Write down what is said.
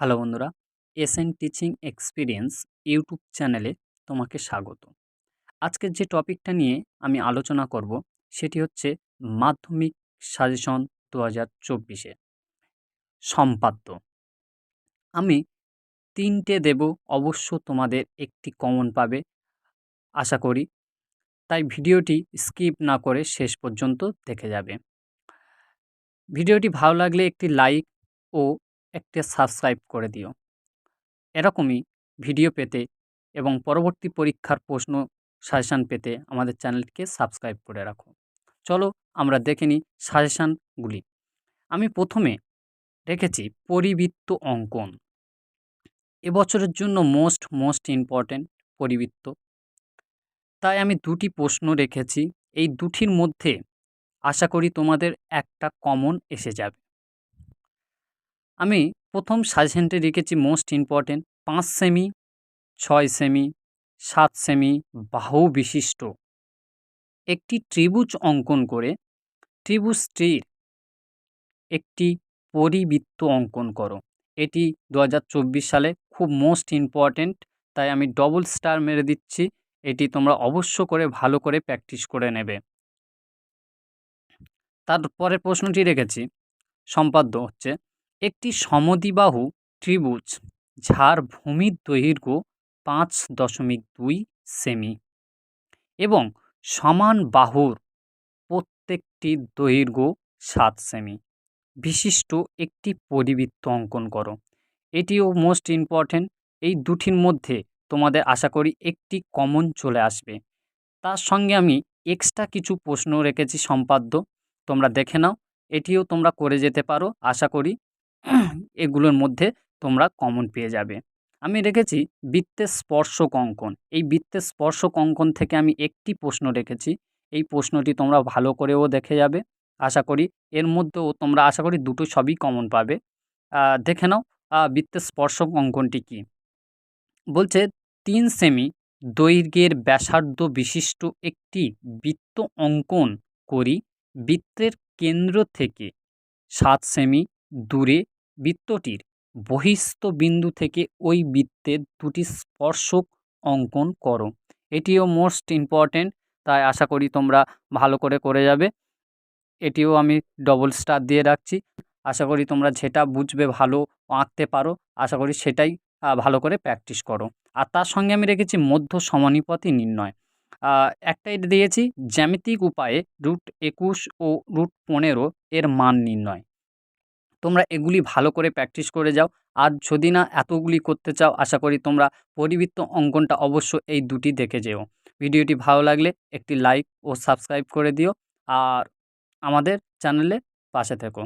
Hello বন্ধুরা, SN teaching experience YouTube চ্যানেলে তোমাকে স্বাগত। আজকের যে টপিকটা নিয়ে আমি আলোচনা করব সেটি হচ্ছে মাধ্যমিক সাজেশন দু হাজার চব্বিশে। সম্পাদ্য। আমি তিনটে দেব, অবশ্য তোমাদের একটি কমন পাবে, আশা করি। তাই ভিডিওটি স্কিপ না করে শেষ পর্যন্ত দেখে যাবে। ভিডিওটি ভালো লাগলে একটি লাইক ও একটা সাবস্ক্রাইব করে দিও। এরকমই ভিডিও পেতে এবং পরবর্তী পরীক্ষার প্রশ্ন সাজেশান পেতে আমাদের চ্যানেলটিকে সাবস্ক্রাইব করে রাখো। চলো আমরা দেখে নিই সাজেশানগুলি আমি প্রথমে রেখেছি পরিবৃত্ত অঙ্কন। এবছরের জন্য মোস্ট মোস্ট ইম্পর্ট্যান্ট পরিবৃত্ত। তাই আমি দুটি প্রশ্ন রেখেছি। এই দুটির মধ্যে আশা করি তোমাদের একটা কমন এসে যাবে। আমি প্রথম সাজেশনটি রেখেছি মোস্ট ইম্পর্টেন্ট পাঁচ সেমি ছয় সেমি সাত সেমি বাহু বিশিষ্ট। একটি ত্রিভুজ অঙ্কন করে ত্রিভুজটির একটি পরিবৃত্ত অঙ্কন করো। এটি দু হাজার চব্বিশ সালে খুব মোস্ট ইম্পর্টেন্ট তাই আমি ডবল স্টার মেরে দিচ্ছি। এটি তোমরা অবশ্য করে ভালো করে প্র্যাকটিস করে নেবে। তারপরের প্রশ্নটি রেখেছি। সম্পাদ্য হচ্ছে একটি সমদ্বিবাহু ত্রিভুজ, যার ভূমির দৈর্ঘ্য পাঁচ দশমিক দুই সেমি এবং সমান বাহুর প্রত্যেকটি দৈর্ঘ্য সাত সেমি। বিশিষ্ট একটি পরিবৃত্ত অঙ্কন করো। এটিও মোস্ট ইম্পর্ট্যান্ট এই দুটির মধ্যে তোমাদের আশা করি একটি কমন চলে আসবে। তার সঙ্গে আমি এক্সট্রা কিছু প্রশ্ন রেখেছি সম্পাদ্য। তোমরা দেখে নাও। এটিও তোমরা করে যেতে পারো। আশা করি এগুলোর মধ্যে তোমরা কমন পেয়ে যাবে। আমি রেখেছি বৃত্তের স্পর্শক অঙ্কন এই বৃত্তের স্পর্শক অঙ্কন থেকে আমি একটি প্রশ্ন রেখেছি। এই প্রশ্নটি তোমরা ভালো করেও দেখে যাবে। আশা করি এর মধ্যেও তোমরা, আশা করি দুটো সবই কমন পাবে। দেখে নাও বৃত্তের স্পর্শক অঙ্কনটি কী? বলছে, তিন সেমি দৈর্ঘ্যের ব্যাসার্ধ বিশিষ্ট একটি বৃত্ত অঙ্কন করি। বৃত্তের কেন্দ্র থেকে সাত সেমি দূরে বৃত্তটির বহিস্থ বিন্দু থেকে ওই বৃত্তের দুটি স্পর্শক অঙ্কন করো। এটিও মোস্ট ইম্পর্ট্যান্ট তাই আশা করি তোমরা ভালো করে করে যাবে। এটিও আমি ডবল স্টার দিয়ে রাখছি। আশা করি তোমরা যেটা বুঝবে ভালো আঁকতে পারো। আশা করি সেটাই ভালো করে প্র্যাকটিস করো। আর তার সঙ্গে আমি রেখেছি মধ্য সমানুপাতি নির্ণয়। একটা এটা দিয়েছি জ্যামিতিক উপায়ে রুট একুশ ও রুট পনেরো এর মান নির্ণয়। তোমরা এগুলি ভালো করে প্র্যাকটিস করে যাও। আর যদি না এতগুলি করতে চাও, আশা করি তোমরা পরিবৃত্ত অঙ্কনটা অবশ্য এই দুটি দেখে যেও। ভিডিওটি ভালো লাগলে একটি লাইক ও সাবস্ক্রাইব করে দিও। আর আমাদের চ্যানেলে পাশে থেকো।